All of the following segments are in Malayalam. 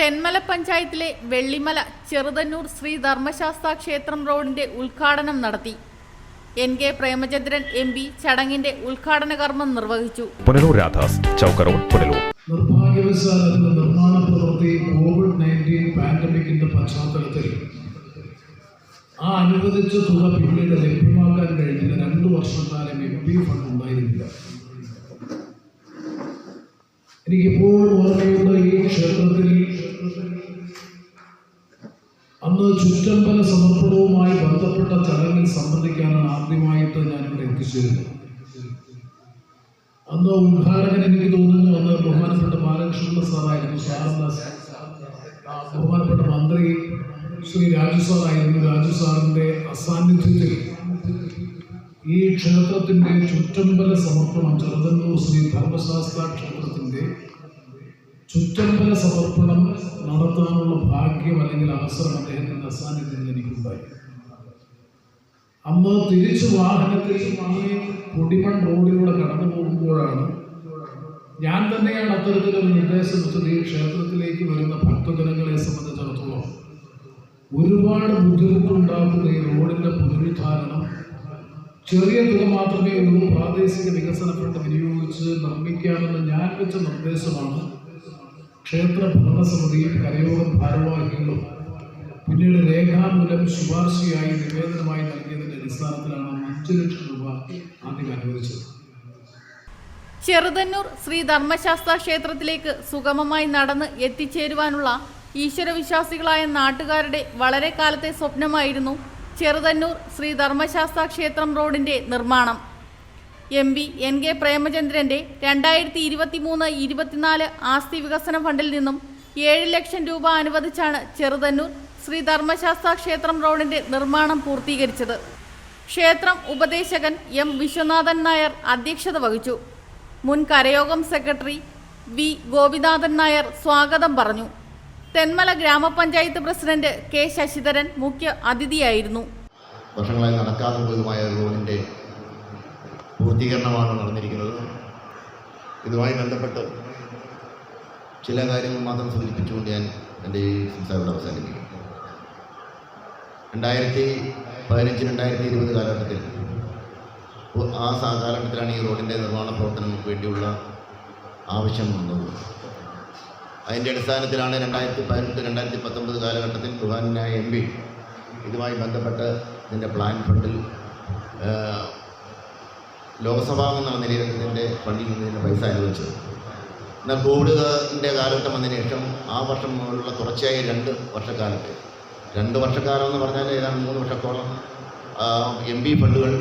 തെന്മല പഞ്ചായത്തിലെ വെള്ളിമല ചെറുതന്നൂർ ശ്രീ ധർമ്മശാസ്ത്ര ക്ഷേത്രം റോഡിന്റെ ഉദ്ഘാടനം നടത്തി. N K Premachandran M P ചടങ്ങിന്റെ ഉദ്ഘാടന കർമ്മം നിർവഹിച്ചു. പുനലൂർ രാധാസ് ചൗക്ക റോഡ് പുനലൂർ നിർമ്മാണ പ്രവൃത്തി കോവിഡ് നയന്റീൻ പാൻഡമിക്കിന്റെ പശ്ചാത്തലത്തിൽ ആ അനുവദിച്ച തുക പിന്നീട് ലഭ്യമാക്കാൻ കഴിഞ്ഞില്ല. രണ്ട് വർഷക്കാലം എം പി ഫണ്ട് ഉണ്ടായിരുന്നില്ല. എനിക്കിപ്പോഴും ഓർമ്മയുള്ള ഈ ക്ഷേത്രത്തിൽ അന്ന് ചുറ്റമ്പല സമർപ്പണവുമായി ബന്ധപ്പെട്ട ചടങ്ങിൽ സംബന്ധിക്കാനാണ് ആദ്യമായിട്ട് ഞാൻ ഇവിടെ എത്തിച്ചേരുന്നത്. അന്ന് ഉദ്ഘാടകൻ എനിക്ക് തോന്നുന്നു അന്ന് ബഹുമാനപ്പെട്ട ബാലകൃഷ്ണ സാറായിരുന്നു. ശാരദാസ് ബഹുമാനപ്പെട്ട മന്ത്രി ശ്രീ രാജു സാറായിരുന്നു. രാജു സാറിന്റെ അസാന്നിധ്യത്തിൽ ഈ ക്ഷേത്രത്തിന്റെ ചുറ്റമ്പല സമർപ്പണം ചെറുതന്നൂർ ശ്രീ ധർമ്മശാസ്ത്ര ക്ഷേത്രത്തിന്റെ ചുറ്റമ്പല സമർപ്പണം നടത്താനുള്ള ഭാഗ്യം അല്ലെങ്കിൽ അവസരം അദ്ദേഹത്തിന്റെ അസാന്നിധ്യത്തിൽ എനിക്കുണ്ടായി. അന്ന് തിരിച്ചു വാഹനത്തിൽ ഈ പൊടിമൺ റോഡിലൂടെ കടന്നു പോകുമ്പോഴാണ് ഞാൻ തന്നെയാണ് അത്തരത്തിലൊരു നിർദ്ദേശം വെച്ചത് ഈ ക്ഷേത്രത്തിലേക്ക് വരുന്ന ഭക്തജനങ്ങളെ സംബന്ധിച്ചിടത്തോളം ഒരുപാട് ബുദ്ധിമുട്ടുണ്ടാക്കുന്ന ഈ റോഡിന്റെ പുനരുദ്ധാരണം ചെറിയ തുക മാത്രമേ ഉള്ളൂ. പ്രാദേശിക വികസന ഫണ്ട് വിനിയോഗിച്ച് നിർമ്മിക്കാമെന്ന് ഞാൻ വെച്ച നിർദ്ദേശമാണ്. ക്ഷേത്ര ഭരണസമിതിയും കരയോഗം ഭാരവാഹികളും പിന്നീട് രേഖാമൂലം ശുപാർശയായി നിവേദനമായി നൽകിയതിന്റെ അടിസ്ഥാനത്തിലാണ് അഞ്ചു ലക്ഷം രൂപ ആദ്യം അനുവദിച്ചത്. ചെറുതന്നൂർ ശ്രീ ധർമ്മശാസ്ത്ര ക്ഷേത്രത്തിലേക്ക് സുഗമമായി നടന്ന് എത്തിച്ചേരുവാനുള്ള ഈശ്വരവിശ്വാസികളായ നാട്ടുകാരുടെ വളരെ കാലത്തെ സ്വപ്നമായിരുന്നു ചെറുതന്നൂർ ശ്രീ ധർമ്മശാസ്ത്ര ക്ഷേത്രം റോഡിന്റെ നിർമ്മാണം. എം പി എൻ കെ പ്രേമചന്ദ്രന്റെ രണ്ടായിരത്തി ഇരുപത്തി മൂന്ന് ഇരുപത്തിനാല് ആസ്തി വികസന ഫണ്ടിൽ നിന്നും ഏഴ് ലക്ഷം രൂപ അനുവദിച്ചാണ് ചെറുതന്നൂർ ശ്രീ ധർമ്മശാസ്ത്ര ക്ഷേത്രം റോഡിന്റെ നിർമ്മാണം പൂർത്തീകരിച്ചത്. ക്ഷേത്രം ഉപദേശകൻ എം വിശ്വനാഥൻ നായർ അധ്യക്ഷത വഹിച്ചു. മുൻ കരയോഗം സെക്രട്ടറി വി ഗോപിനാഥൻ നായർ സ്വാഗതം പറഞ്ഞു. തെന്മല ഗ്രാമപഞ്ചായത്ത് പ്രസിഡന്റ് കെ ശശിധരൻ മുഖ്യ അതിഥിയായിരുന്നു. വർഷങ്ങളായി നടക്കാതെ റോഡിന്റെ പൂർത്തീകരണമാണ് നടന്നിരിക്കുന്നത്. ഇതുമായി ബന്ധപ്പെട്ട് ചില കാര്യങ്ങൾ മാത്രം സൂചിപ്പിച്ചുകൊണ്ട് ഞാൻ എന്റെ ഈ സംസാരം അവസാനിപ്പിക്കും. രണ്ടായിരത്തി പതിനഞ്ച് രണ്ടായിരത്തി ഇരുപത് കാലഘട്ടത്തിൽ ആ കാലഘട്ടത്തിലാണ് ഈ റോഡിന്റെ നിർമ്മാണ പ്രവർത്തനങ്ങൾക്ക് വേണ്ടിയുള്ള ആവശ്യം വന്നത്. അതിന്റെ അടിസ്ഥാനത്തിലാണ് രണ്ടായിരത്തി പതിനെട്ട് രണ്ടായിരത്തി പത്തൊമ്പത് കാലഘട്ടത്തിൽ ബഹുമാനായ എം പി ഇതുമായി ബന്ധപ്പെട്ട് ഇതിന്റെ പ്ലാൻ ഫണ്ടിൽ ആ, എന്ന നിലയിൽ ഇതിന്റെ നിന്ന് ഇതിന്റെ പൈസ അനുവദിച്ചത് എന്നാൽ കോവിഡിന്റെ കാലഘട്ടം വന്നതിന് ശേഷം ആ വർഷം മുതലുള്ള തുടർച്ചയായ രണ്ട് വർഷക്കാലത്ത്. രണ്ട് വർഷക്കാലം എന്ന് പറഞ്ഞാൽ ഏതാണ്ട് മൂന്ന് വർഷത്തോളം എം പി ഫണ്ടുകൾ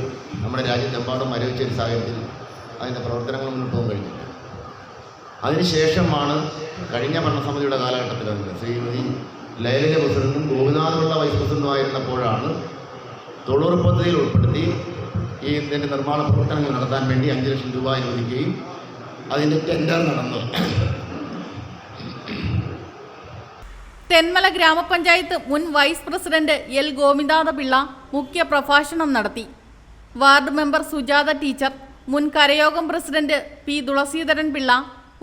നമ്മുടെ രാജ്യത്തെമ്പാടും മരവിച്ച ഒരു സാഹചര്യത്തിൽ അതിന്റെ പ്രവർത്തനങ്ങൾ മുന്നോട്ട് പോകാൻ കഴിഞ്ഞില്ല. അതിനുശേഷമാണ് കഴിഞ്ഞ ഭരണസമിതിയുടെ കാലഘട്ടത്തിൽ അതിന് ശ്രീമതി ലയലിലെ പ്രസിഡന്റും ഗോപിനാഥുള്ള വൈസ് പ്രസിഡന്റുമായിരുന്നപ്പോഴാണ് തൊഴിലുറപ്പ് പദ്ധതിയിൽ ഉൾപ്പെടുത്തി ഈ ഇതിന്റെ നിർമ്മാണ പ്രവർത്തനങ്ങൾ നടത്താൻ വേണ്ടി അഞ്ച് ലക്ഷം രൂപ അനുവദിക്കുകയും അതിന്റെ ടെൻഡർ നടന്നു. തെന്മല ഗ്രാമപഞ്ചായത്ത് മുൻ vice president L Govindatha Pillai മുഖ്യ പ്രഭാഷണം നടത്തി. വാർഡ് മെമ്പർ സുജാത ടീച്ചർ മുൻ കരയോഗം പ്രസിഡന്റ് പി തുളസീധരൻ പിള്ള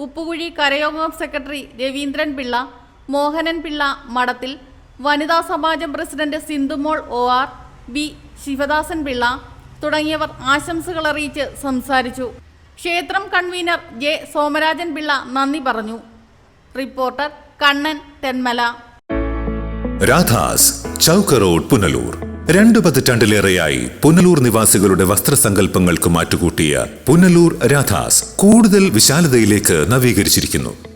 ഉപ്പുകുഴി കരയോഗം സെക്രട്ടറി രവീന്ദ്രൻ പിള്ള മോഹനൻ പിള്ള മഠത്തിൽ വനിതാ സമാജം president Sindhumol O R B Sivadasan Pillai തുടങ്ങിയവർ ആശംസകൾ അറിയിച്ച് സംസാരിച്ചു. ക്ഷേത്രം കൺവീനർ ജെ സോമരാജൻ പിള്ള നന്ദി പറഞ്ഞു. റിപ്പോർട്ടർ കണ്ണൻ തെന്മല. രാധാസ് ചൗക്കറോഡ് പുനലൂർ. രണ്ടു പതിറ്റാണ്ടിലേറെയായി പുനലൂർ നിവാസികളുടെ വസ്ത്രസങ്കല്പങ്ങൾക്ക് മാറ്റുകൂട്ടിയ പുനലൂർ രാധാസ് കൂടുതൽ വിശാലതയിലേക്ക് നവീകരിച്ചിരിക്കുന്നു.